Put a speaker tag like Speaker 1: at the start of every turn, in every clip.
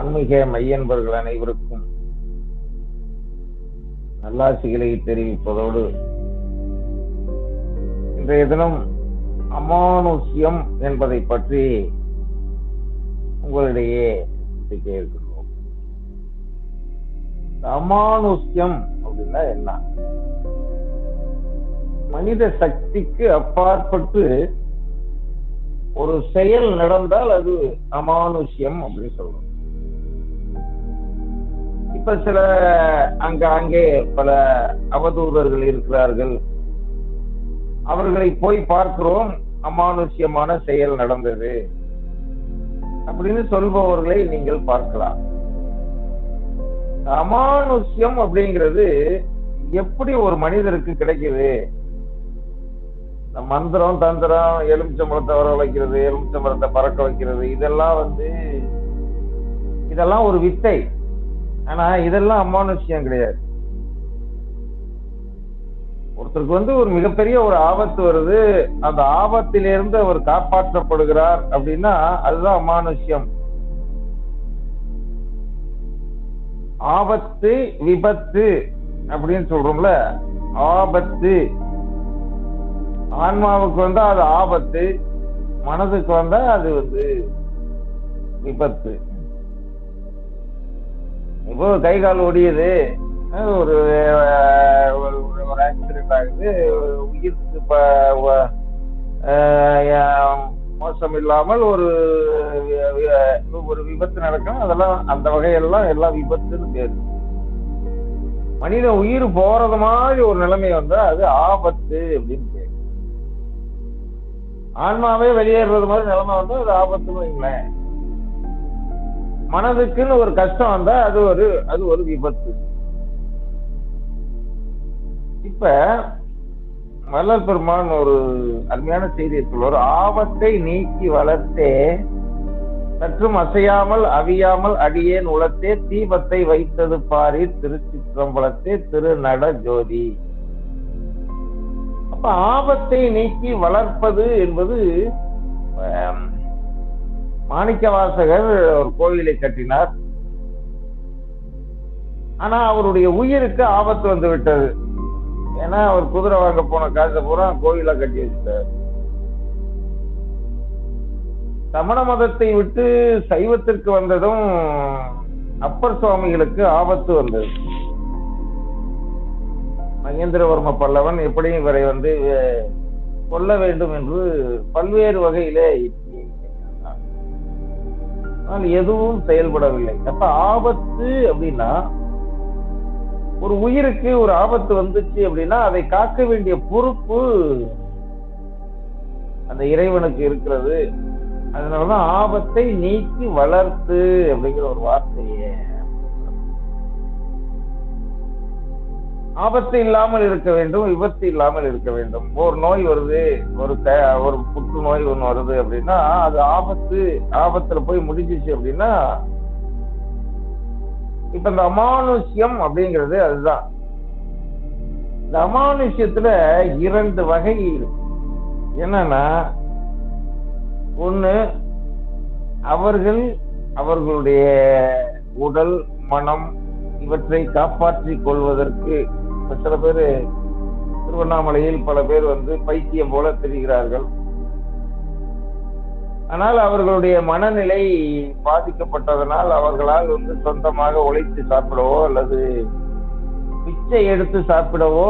Speaker 1: ஆன்மீக மையன்பர்கள் அனைவருக்கும் நல்லாசிகளை தெரிவிப்பதோடு இன்றைய தினம் அமானுஷ்யம் என்பதை பற்றி உங்களிடையே சிந்திக்க இருக்கின்றோம் அமானுஷ்யம் அப்படின்னா என்ன? மனித சக்திக்கு அப்பாற்பட்டு ஒரு செயல் நடந்தால் அது அமானுஷ்யம் அப்படின்னு சொல்றோம். இப்ப சில அங்க அங்கே பல அவதூதர்கள் இருக்கிறார்கள். அவர்களை போய் பார்க்கிறோம். அமானுஷ்யமான செயல் நடந்தது. அப்படின்னு சொல்பவர்களை நீங்கள் பார்க்கலாம். அமானுஷ்யம் அப்படிங்கிறது எப்படி ஒரு மனிதருக்கு கிடைக்குது? மந்திரம் தந்திரம் எலுமிச்சம்பழத்தை வர வைக்கிறது எலுமிச்சம்பழத்தை பறக்க வைக்கிறது இதெல்லாம் வந்து இதெல்லாம் ஒரு வித்தை. ஆனா இதெல்லாம் அமானுஷ்யம் கிடையாது. ஒருத்தருக்கு வந்து ஒரு மிகப்பெரிய ஒரு ஆபத்து வருது. அந்த ஆபத்திலிருந்து அவர் காப்பாற்றப்படுகிறார் அப்படின்னா அதுதான் அமானுஷ்யம் ஆபத்து விபத்து அப்படின்னு சொல்றோம்ல ஆபத்து. ஆன்மாவுக்கு வந்தா அது ஆபத்து மனதுக்கு வந்தா அது வந்து விபத்து. இப்போ கை கால் ஒடியுது. ஒரு ஒரு ஆக்சிடென்ட் ஆகுது. உயிருக்கு மோசம் இல்லாமல் ஒரு ஒரு விபத்து நடக்கும். அதெல்லாம் அந்த வகையெல்லாம் எல்லாம் விபத்துன்னு பேரு. மனித உயிர் போறது மாதிரி ஒரு நிலைமை வந்தா அது ஆபத்து அப்படின்னு பேரு. ஆன்மாவே வெளியேறது மாதிரி நிலைமை வந்தா அது ஆபத்துன்னு வைங்களேன். மனதுக்குன்னு ஒரு கஷ்டம் வந்தா அது ஒரு அது ஒரு விபத்து. இப்ப வள்ளல் பெருமான் ஒரு அருமையான செய்தியை சொல்வார் ஆபத்தை நீக்கி வளர்த்தே சற்றும் அசையாமல் அவியாமல் அடியேன் உளத்தே தீபத்தை வைத்தது பாரி திருச்சிற்றம்பலத்தே திருநட ஜோதி. அப்ப ஆபத்தை நீக்கி வளர்ப்பது என்பது மாணிக்க வாசகர் ஒரு கோவிலை கட்டினார். ஆனா அவருடைய உயிருக்கு ஆபத்து வந்து விட்டது. ஏன்னா அவர் குதிரை வாங்க போன காசை பூரா கோவிலா கட்டி வச்சுட்டார். சமண மதத்தை விட்டு சைவத்திற்கு வந்ததும் அப்பர் சுவாமிகளுக்கு ஆபத்து வந்தது. மகேந்திரவர்ம பல்லவன் எப்படியும் இவரை வந்து கொல்ல வேண்டும் என்று பல்வேறு வகையிலே ஆனால் எதுவும் செயல்படவில்லை. அப்ப ஆபத்து அப்படின்னா ஒரு உயிருக்கு ஒரு ஆபத்து வந்துச்சு அப்படின்னா அதை காக்க வேண்டிய பொறுப்பு அந்த இறைவனுக்கு இருக்கிறது. அதனாலதான் ஆபத்தை நீக்கி வளர்த்து அப்படிங்கிற ஒரு வார்த்தையே. ஆபத்து இல்லாமல் இருக்க வேண்டும் விபத்து இல்லாமல் இருக்க வேண்டும். ஒரு நோய் வருது ஒரு ஒரு புற்று நோய் ஒன்று வருது அப்படின்னா அது ஆபத்து ஆபத்துல போய் முடிஞ்சிச்சு அப்படின்னா இப்ப இந்த அமானுஷ்யம் அப்படிங்கிறது அதுதான். இந்த அமானுஷ்யத்துல இரண்டு வகை இருக்கு. என்னன்னா ஒண்ணு அவர்கள் அவர்களுடைய உடல் மனம் இவற்றை காப்பாற்றிக் கொள்வதற்கு சில பேர் திருவண்ணாமலையில் பல பேர் வந்து பைத்தியம் போல தெரிகிறார்கள். ஆனால் அவர்களுடைய மனநிலை பாதிக்கப்பட்டதனால் அவர்களால் வந்து சொந்தமாக உழைத்து சாப்பிடவோ அல்லது பிச்சை எடுத்து சாப்பிடவோ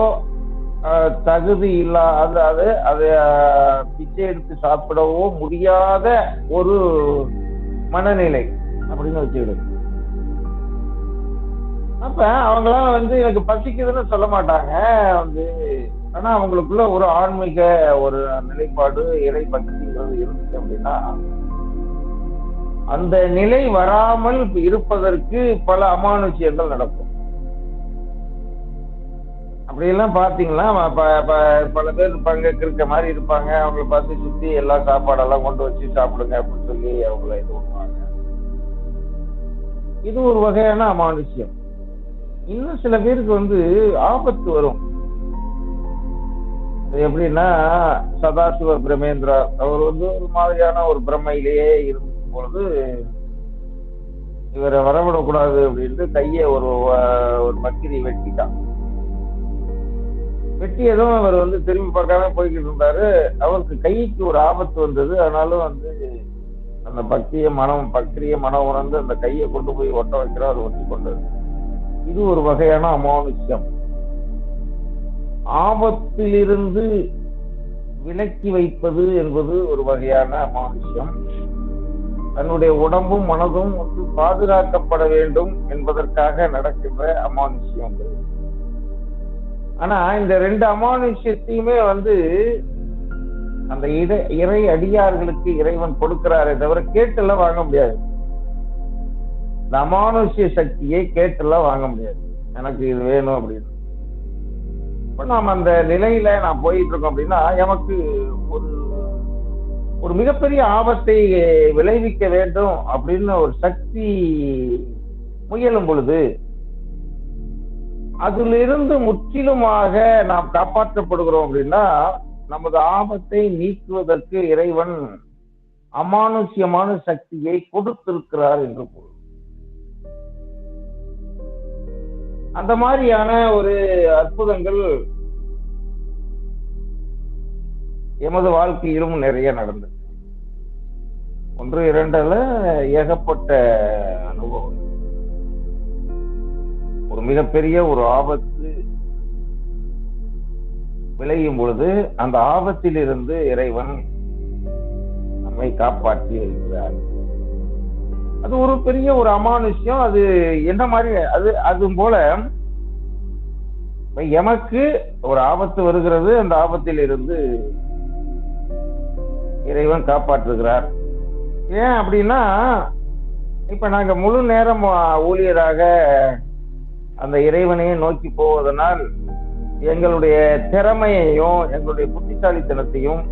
Speaker 1: தகுதி இல்லாத அது அது பிச்சை எடுத்து சாப்பிடவோ முடியாத ஒரு மனநிலை அப்படின்னு வச்சுக்கிடுது. அப்ப அவங்களாம் வந்து எனக்கு பசிக்குதுன்னு சொல்ல மாட்டாங்க. வந்து ஆனா அவங்களுக்குள்ள ஒரு ஆன்மீக ஒரு நிலைப்பாடு இறை பக்திங்கிறது இருந்துச்சு அப்படின்னா அந்த நிலை வராமல் இருப்பதற்கு பல அமானுஷ்யங்கள் நடக்கும். அப்படியெல்லாம் பாத்தீங்கன்னா பல பேர் இருப்பாங்க இருக்க மாதிரி இருப்பாங்க. அவங்கள பார்த்து சுத்தி எல்லா சாப்பாடெல்லாம் கொண்டு வச்சு சாப்பிடுங்க அப்படின்னு சொல்லி அவங்கள இது பண்ணுவாங்க. இது ஒரு வகையான அமானுஷ்யம். இன்னும் சில பேருக்கு வந்து ஆபத்து வரும். எப்படின்னா சதாசிவ பிரமேந்திரா அவர் வந்து ஒரு மாதிரியான ஒரு பிரம்மையிலேயே இருக்கும் பொழுது இவரை வரவிடக்கூடாது அப்படின்ட்டு கையை ஒரு ஒரு பக்கிரி வெட்டிட்டான். வெட்டியதும் அவர் வந்து திரும்பி பார்க்காம போய்கிட்டு இருந்தாரு. அவருக்கு கைக்கு ஒரு ஆபத்து வந்தது. ஆனாலும் வந்து அந்த பக்திய மனம் பக்திய மனம் உணர்ந்து அந்த கையை கொண்டு போய் ஒட்ட வைக்கிறார் ஒட்டி கொண்டது இது ஒரு வகையான அமானுஷ்யம். ஆபத்திலிருந்து விலக்கி வைப்பது என்பது ஒரு வகையான அமானுஷ்யம். தன்னுடைய உடம்பும் மனதும் வந்து பாதுகாக்கப்பட வேண்டும் என்பதற்காக நடக்கின்ற அமானுஷ்யம். ஆனா இந்த ரெண்டு அமானுஷ்யத்தையுமே வந்து அந்த இட இறை அடியார்களுக்கு இறைவன் கொடுக்கிறாரே தவிர கேட்டுல வாங்க முடியாது. இந்த அமானுஷ்ய சக்தியை கேட்டுலாம் வாங்க முடியாது. எனக்கு இது வேணும் அப்படின்னு. இப்ப நாம் அந்த நிலையில நான் போயிட்டு இருக்கோம் அப்படின்னா எனக்கு ஒரு ஒரு மிகப்பெரிய ஆபத்தை விளைவிக்க வேண்டும் அப்படின்னு ஒரு சக்தி முயலும் பொழுது அதிலிருந்து முற்றிலுமாக நாம் காப்பாற்றப்படுகிறோம் அப்படின்னா நமது ஆபத்தை நீக்குவதற்கு இறைவன் அமானுஷ்யமான சக்தியை கொடுத்திருக்கிறார் என்று பொருள். அந்த மாதிரியான ஒரு அற்புதங்கள் எமது வாழ்க்கையிலும் நிறைய நடந்தது. ஒன்று இரண்டுல ஏகப்பட்ட அனுபவம் ஒரு மிகப்பெரிய ஒரு ஆபத்து விளையும் பொழுது அந்த ஆபத்தில் இருந்து இறைவன் நம்மை காப்பாற்றி இருக்கிறார் அது ஒரு பெரிய ஒரு அமானுஷ்யம். அது என்ன மாதிரி அது அது போல எமக்கு ஒரு ஆபத்து வருகிறது. அந்த ஆபத்தில் இருந்து இறைவன் காப்பாற்றுகிறார். ஏன் அப்படின்னா இப்ப நாங்க முழு நேரம் ஊழியராக அந்த இறைவனையே நோக்கி போவதனால் எங்களுடைய திறமையையும் எங்களுடைய புத்திசாலித்தனத்தையும்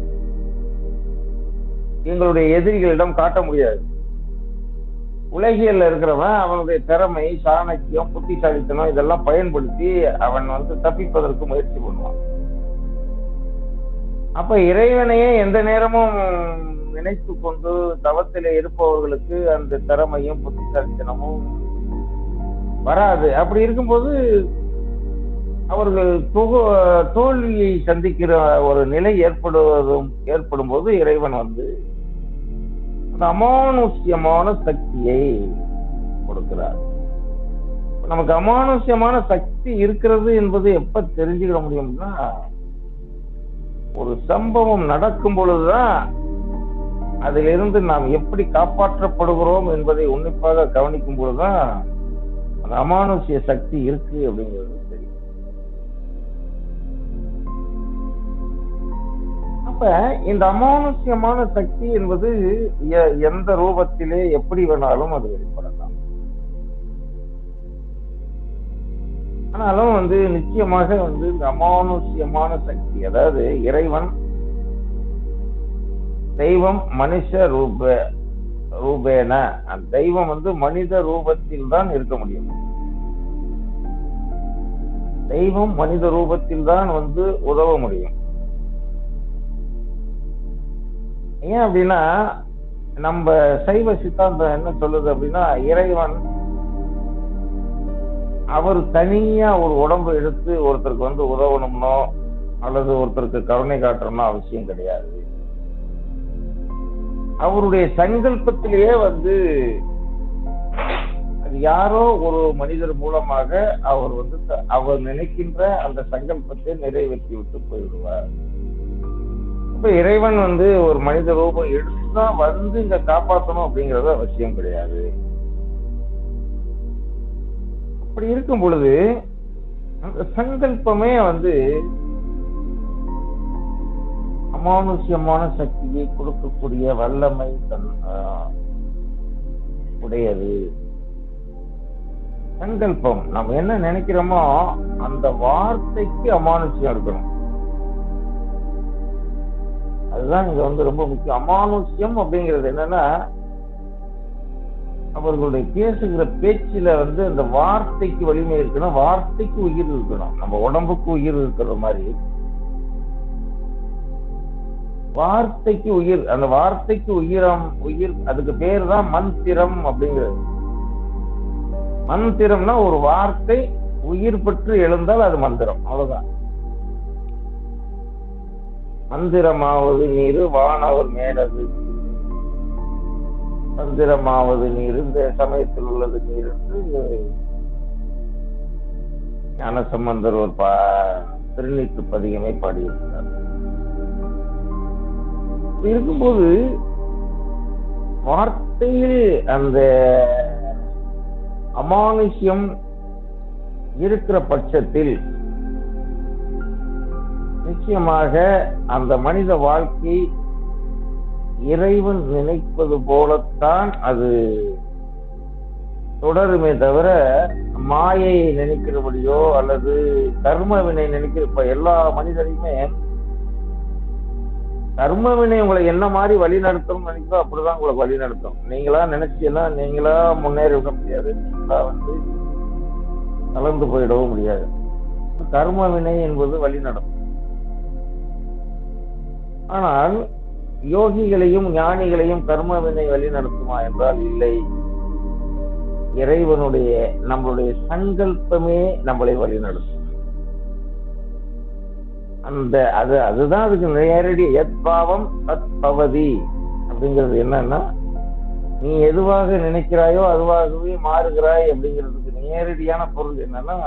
Speaker 1: எங்களுடைய எதிரிகளிடம் காட்ட முடியாது. உலகியல்ல இருக்கிறவன் அவனுடைய திறமை சாணக்கியம் புத்திசாலித்தனம் இதெல்லாம் பயன்படுத்தி அவன் வந்து தப்பிப்பதற்கு முயற்சி பண்ணுவான். அப்ப இறைவனையே எந்த நேரமும் நினைத்து கொண்டு தவத்தில இருப்பவர்களுக்கு அந்த திறமையும் புத்திசாலித்தனமும் வராது. அப்படி இருக்கும்போது அவர்கள் தொகு தோல்வியை சந்திக்கிற ஒரு நிலை ஏற்படுவதும் ஏற்படும் போது இறைவன் வந்து அமானுஷ்யமான சக்தியை கொடுக்கிறார். நமக்கு அமானுஷ்யமான சக்தி இருக்கிறது என்பது எப்ப தெரிஞ்சுக்கிட முடியும்னா ஒரு சம்பவம் நடக்கும் பொழுதுதான் அதிலிருந்து நாம் எப்படி காப்பாற்றப்படுகிறோம் என்பதை உன்னிப்பாக கவனிக்கும் பொழுதுதான் அந்த அமானுஷ்ய சக்தி இருக்கு அப்படிங்கிறது அப்ப இந்த அமானுஷ்யமான சக்தி என்பது எ- எந்த ரூபத்திலே எப்படி வேணாலும் அது வெளிப்படலாம். ஆனாலும் வந்து நிச்சயமாக வந்து இந்த அமானுஷ்யமான சக்தி அதாவது இறைவன் தெய்வம் மனுஷ ரூப ரூபேன. அந்த தெய்வம் வந்து மனித ரூபத்தில் தான் இருக்க முடியும். தெய்வம் மனித ரூபத்தில் தான் வந்து உதவ முடியும். ஏன் அப்படின்னா நம்ம சைவ சித்தாந்தம் என்ன சொல்லுது அப்படின்னா இறைவன் அவர் தனியா ஒரு உடம்பு எடுத்து ஒருத்தருக்கு வந்து உதவணும்னோ அல்லது ஒருத்தருக்கு கருணை காட்டணும்னோ அவசியம் கிடையாது. அவருடைய சங்கல்பத்திலேயே வந்து அது யாரோ ஒரு மனிதர் மூலமாக அவர் வந்து அவர் நினைக்கின்ற அந்த சங்கல்பத்தை நிறைவேற்றி விட்டு போயிடுவார் இப்ப இறைவன் வந்து ஒரு மனித ரூபம் எடுத்துதான் வந்து இங்க காப்பாற்றணும் அப்படிங்கறது அவசியம் கிடையாது. அப்படி இருக்கும் பொழுது அந்த சங்கல்பமே வந்து அமானுஷ்யமான சக்தியை கொடுக்கக்கூடிய வல்லமை தன் உடையது. சங்கல்பம். நம்ம என்ன நினைக்கிறோமோ அந்த வார்த்தைக்கு அமானுஷ்யம் இருக்கணும். அதுதான் இங்க வந்து ரொம்ப முக்கியம். அமானுஷ்யம் அப்படிங்கிறது என்னன்னா அவர்களுடைய பேசுகிற பேச்சுல வந்து அந்த வார்த்தைக்கு வலிமை இருக்கணும் வார்த்தைக்கு உயிர் இருக்கணும். நம்ம உடம்புக்கு உயிர் இருக்கிற மாதிரி. வார்த்தைக்கு உயிர் அந்த வார்த்தைக்கு உயிரம் உயிர் அதுக்கு பேர் தான் மந்திரம் அப்படிங்கிறது. மந்திரம்னா ஒரு வார்த்தை உயிர் பெற்று எழுந்தால் அது மந்திரம். அவ்வளவுதான். மந்திரமாவது நீரு வானவர் மேலது. மந்திரமாவது நீர் இந்த சமயத்தில் உள்ளது நீர் என்று ஞானசம்பந்தர் ஒரு பா திருநீட்டு பதிகமை பாடியிருக்கிறார். இருக்கும்போது வார்த்தையில் அந்த அமானுஷ்யம் இருக்கிற பட்சத்தில் நிச்சயமாக அந்த மனித வாழ்க்கை இறைவன் நினைப்பது போலத்தான் அது தொடருமே தவிர மாயை நினைக்கிறபடியோ அல்லது கர்மவினை நினைக்கிற இப்ப எல்லா மனிதரையுமே கர்மவினை உங்களை என்ன மாதிரி வழி நடத்தும் நினைக்கிறோ அப்படிதான் உங்களை வழி நடத்தும் நீங்களா நினைச்சீங்கன்னா நீங்களா முன்னேறி விட முடியாது. நீங்களா வந்து கலந்து போயிடவும் முடியாது. கர்மவினை என்பது வழி நடத்தும் ஆனால் யோகிகளையும் ஞானிகளையும் கர்ம வினை வழி நடத்துமா என்றால் இல்லை. இறைவனுடைய நம்மளுடைய சங்கல்பமே நம்மளை வழி நடத்தும். அந்த அது அதுதான் அதுக்கு நேரடி எத்பாவம் தத் பவதி அப்படிங்கிறது என்னன்னா நீ எதுவாக நினைக்கிறாயோ அதுவாகவே மாறுகிறாய் அப்படிங்கிறதுக்கு நேரடியான பொருள் என்னன்னா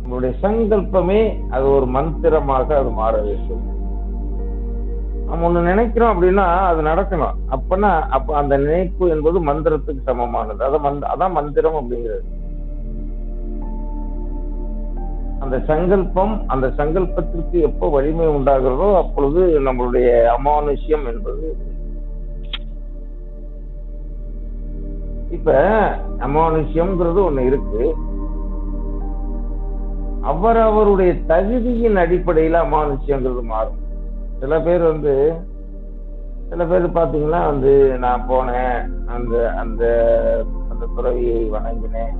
Speaker 1: நம்மளுடைய சங்கல்பமே அது ஒரு மந்திரமாக அது மாற வேண்டும். நம்ம ஒண்ணு நினைக்கிறோம் அப்படின்னா அது நடக்கணும். அப்பனா அப்ப அந்த நினைப்பு என்பது மந்திரத்துக்கு சமமானது. அதான் மந்த அதான் மந்திரம் அப்படிங்கிறது. அந்த சங்கல்பம் அந்த சங்கல்பத்திற்கு எப்போ வலிமை உண்டாகிறதோ அப்பொழுது நம்மளுடைய அமானுஷ்யம் என்பது இப்ப அமானுஷ்யம்ங்கிறது ஒண்ணு இருக்கு. அவர் அவருடைய தகுதியின் அடிப்படையில அமானுஷ்யங்கிறது மாறும். சில பேர் வந்து சில பேர் பாத்தீங்கன்னா வந்து நான் போனேன் அந்த அந்த அந்த துறவியை வணங்கினேன்.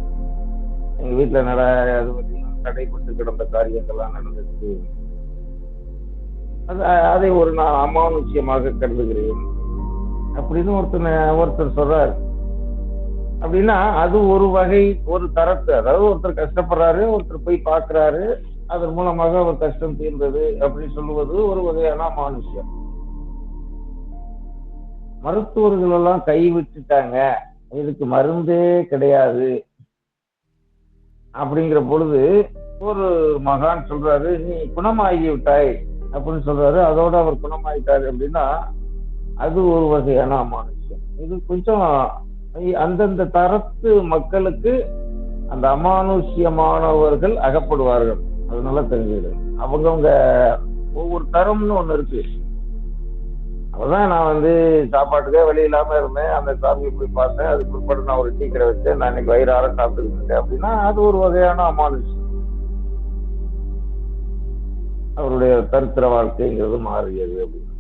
Speaker 1: எங்க வீட்டுல நட அது பார்த்தீங்கன்னா தடைப்பட்டு கிடந்த காரியங்கள்லாம் நடந்துச்சு. அது அதை ஒரு நான் அமானுஷ்யமாக கருதுகிறேன். அப்படின்னு ஒருத்தனை ஒருத்தர் சொல்றாரு. அப்படின்னா அது ஒரு வகை ஒரு தரத்து அதாவது ஒருத்தர் கஷ்டப்படுறாரு ஒருத்தர் போய் பார்க்குறாரு அதன் மூலமாக அவர் கஷ்டம் தீர்ந்தது அப்படின்னு சொல்லுவது ஒரு வகையான அமானுஷ்யம். மருத்துவர்கள் எல்லாம் கைவிட்டுட்டாங்க இதுக்கு மருந்தே கிடையாது. அப்படிங்கிற பொழுது ஒரு மகான் சொல்றாரு நீ குணமாகி விட்டாய் அப்படின்னு சொல்றாரு. அதோட அவர் குணமாயிட்டாரு அப்படின்னா அது ஒரு வகையான அமானுஷ்யம். இது கொஞ்சம் அந்தந்த தரத்து மக்களுக்கு அந்த அமானுஷ்யமானவர்கள் அகப்படுவார்கள். அதனால தெரிஞ்சது. அவங்கவுங்க ஒவ்வொரு தரம்னு ஒண்ணு இருக்கு. அப்பதான் நான் வந்து சாப்பாட்டுக்கே வழி இல்லாம இருந்தேன். அந்த சாமியை போய் பார்த்தேன். அதுக்கு பிற்பாடு நான் ஒரு டீக்கரை வச்சேன். நான் இன்னைக்கு வயிறார சாப்பிட்டுக்கிட்டு இருக்கேன் அப்படின்னா அது ஒரு வகையான அமானுஷம் அவருடைய தரித்திர வாழ்க்கைங்கிறது மாறியது அப்படின்னு.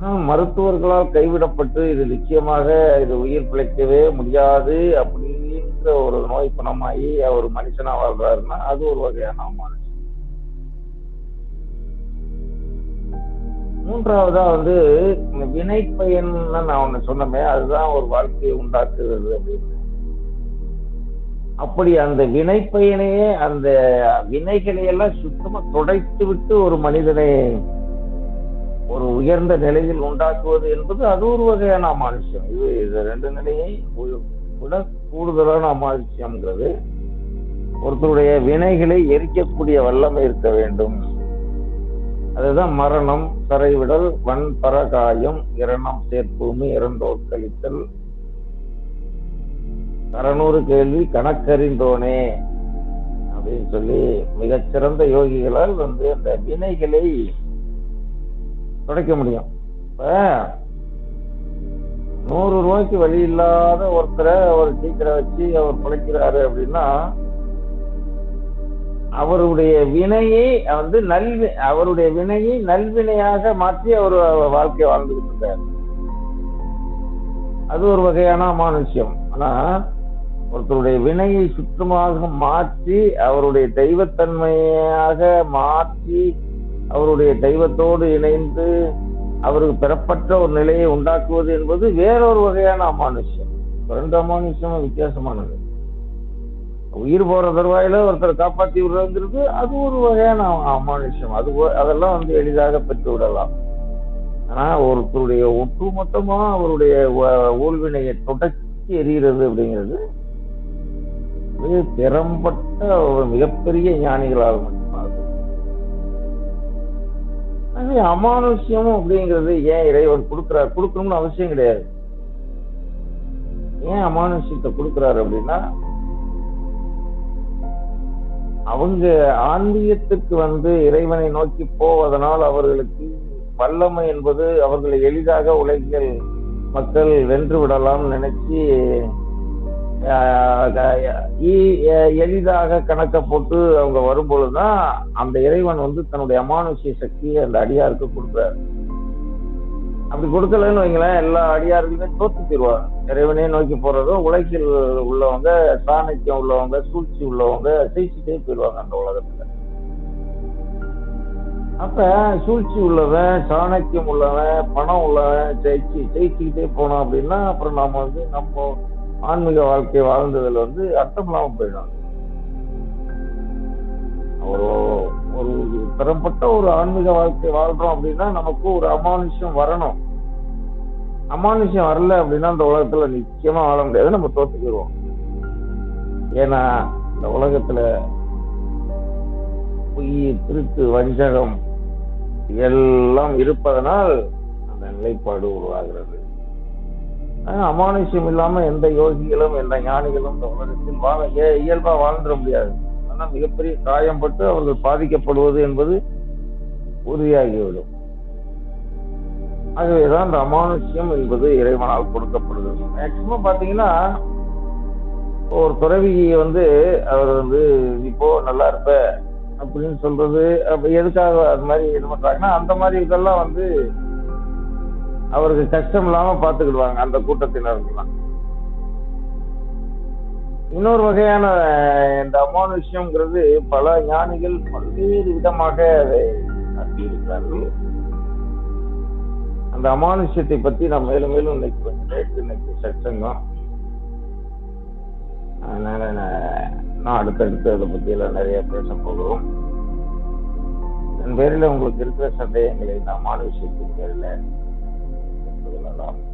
Speaker 1: ஆனால் மருத்துவர்களால் கைவிடப்பட்டு இது நிச்சயமாக இது உயிர் பிழைக்கவே முடியாது அப்படின்னு அப்படின்ற ஒரு நோய் குணமாகி அவர் மனுஷனா வாழ்றாருன்னா அது ஒரு வகையான அமானுஷம் மூன்றாவதா வந்து வினை பயன் நான் ஒண்ணு சொன்னமே அதுதான் ஒரு வாழ்க்கையை உண்டாக்குறது அப்படின்னு. அப்படி அந்த வினை பயனையே அந்த வினைகளை எல்லாம் சுத்தமா துடைத்து விட்டு ஒரு மனிதனை ஒரு உயர்ந்த நிலையில் உண்டாக்குவது என்பது அது ஒரு வகையான மனுஷன் இது இது ரெண்டு நிலையை விட கூடுதலான அமானுஷ்யம்ங்கிறது ஒருத்தருடைய வினைகளை எரிக்கக்கூடிய வல்லமை இருக்க வேண்டும். அதுதான் மரணம் கரைவிடல் வன் பரகாயம் இரணம் சேர்ப்பூமி இரண்டோர் கழித்தல். அறநூறு கேள்வி கணக்கறிந்தோனே அப்படின்னு சொல்லி மிகச்சிறந்த யோகிகளால் வந்து அந்த வினைகளை துடைக்க முடியும். இப்ப நூறு ரூபாய்க்கு வழி இல்லாத ஒருத்தரை அவர் டீக்கரை வச்சு அவர் பிழைக்கிறாரு அப்படின்னா அவருடைய வினையை வந்து நல்வி அவருடைய வினையை நல்வினையாக மாற்றி அவர் வாழ்க்கை வாழ்ந்துகிட்டு இருக்காரு. அது ஒரு வகையான அமானுஷ்யம். ஆனா ஒருத்தருடைய வினையை சுத்தமாக மாற்றி அவருடைய தெய்வத்தன்மையாக மாற்றி அவருடைய தெய்வத்தோடு இணைந்து அவருக்கு பெறப்பட்ட ஒரு நிலையை உண்டாக்குவது என்பது வேறொரு வகையான அமானுஷ்யம். பிறந்த ரெண்டு அமானுஷ்யமும் வித்தியாசமானது. உயிர் போற தருவாயில ஒருத்தர் காப்பாத்தி விடுறதுங்கிறது அது ஒரு வகையான அமானுஷ்யம். அது அதெல்லாம் வந்து எளிதாக பெற்று விடலாம். ஆனா ஒருத்தருடைய ஒட்டுமொத்தமா அவருடைய ஊழ்வினையை தொடக்கி எறிகிறது அப்படிங்கிறது திறம்பட்ட ஒரு மிகப்பெரிய ஞானிகளாக மட்டும் அது. அப்படிங்கிறது ஏன் இறைவன் கொடுக்கிறார் கொடுக்கணும்னு அவசியம் கிடையாது ஏன் அமானுஷ்யத்தை கொடுக்கிறாரு அப்படின்னா அவங்க ஆன்மீகத்துக்கு வந்து இறைவனை நோக்கி போவதனால் அவர்களுக்கு வல்லமை என்பது அவர்களை எளிதாக உலகில் மக்கள் வென்று விடலாம் நினைச்சு எளிதாக கணக்க போட்டு அவங்க வரும்பொழுதுதான் அந்த இறைவன் வந்து தன்னுடைய அமானுஷ்ய சக்தியை அந்த அடியாருக்கு கொடுக்குறாரு. அப்படி கொடுக்கலன்னு வைங்களேன் எல்லா அடியார்களுமே தோத்து போயிருவாங்க இறைவனே நோக்கி போறதோ உலகில் உள்ளவங்க சாணக்கியம் உள்ளவங்க சூழ்ச்சி உள்ளவங்க ஜெயிச்சுட்டே போயிடுவாங்க அந்த உலகத்துல. அப்ப சூழ்ச்சி உள்ளவன் சாணக்கியம் உள்ளவன் பணம் உள்ளவன் ஜெயிச்சு ஜெயிச்சுக்கிட்டே போனோம் அப்படின்னா அப்புறம் நாம வந்து நம்ம ஆன்மீக வாழ்க்கை வாழ்ந்ததுல வந்து அர்த்தம் இல்லாம போயிடும் ஒரு ஒரு பெறப்பட்ட ஒரு ஆன்மீக வாழ்க்கை வாழ்றோம் அப்படின்னா நமக்கு ஒரு அமானுஷ்யம் வரணும். அமானுஷ்யம் வரல அப்படின்னா அந்த உலகத்துல நிச்சயமா வாழ முடியாது. நம்ம தோத்துக்கிடுவோம். ஏன்னா இந்த உலகத்துல பொய் திருட்டு வஞ்சகம் எல்லாம் இருப்பதனால் அந்த நிலைப்பாடு உருவாகிறது. அமானுஷ்யம் இல்லாம எந்த யோகிகளும் எந்த ஞானிகளும் இந்த உலகத்தில் வாழ இயல்பா வாழ்ந்துட முடியாது. ஆனா மிகப்பெரிய காயம்பட்டு அவர்கள் பாதிக்கப்படுவது என்பது உறுதியாகிவிடும். ஆகவேதான் இந்த அமானுஷ்யம் என்பது இறைவனால் கொடுக்கப்படுகிறது. மேக்சிமம் பாத்தீங்கன்னா ஒரு துறவி வந்து அவர் வந்து இப்போ நல்லா இருப்ப அப்படின்னு சொல்றது அப்ப எதுக்காக அது மாதிரி இது பண்றாங்கன்னா அந்த மாதிரி இதெல்லாம் வந்து அவருக்கு கஷ்டம் இல்லாம பாத்துக்கிடுவாங்க அந்த கூட்டத்தினருக்கெல்லாம் இன்னொரு வகையான இந்த அமானுஷ்யம்ங்கிறது பல ஞானிகள் பல்வேறு விதமாக அதை காட்டியிருக்கிறார்கள் அந்த அமானுஷ்யத்தை பத்தி நான் மேலும் மேலும் இன்னைக்கு கொஞ்சம் நேற்று இன்னைக்கு சச்சங்கம் அதனால நான் நான் அடுத்தடுத்து அதை பத்தி எல்லாம் நிறைய பேச போகிறோம். என் பேரில் உங்களுக்கு இருக்கிற சந்தேகங்களை இந்த அமானுஷ்யத்தின் பேரில் 了。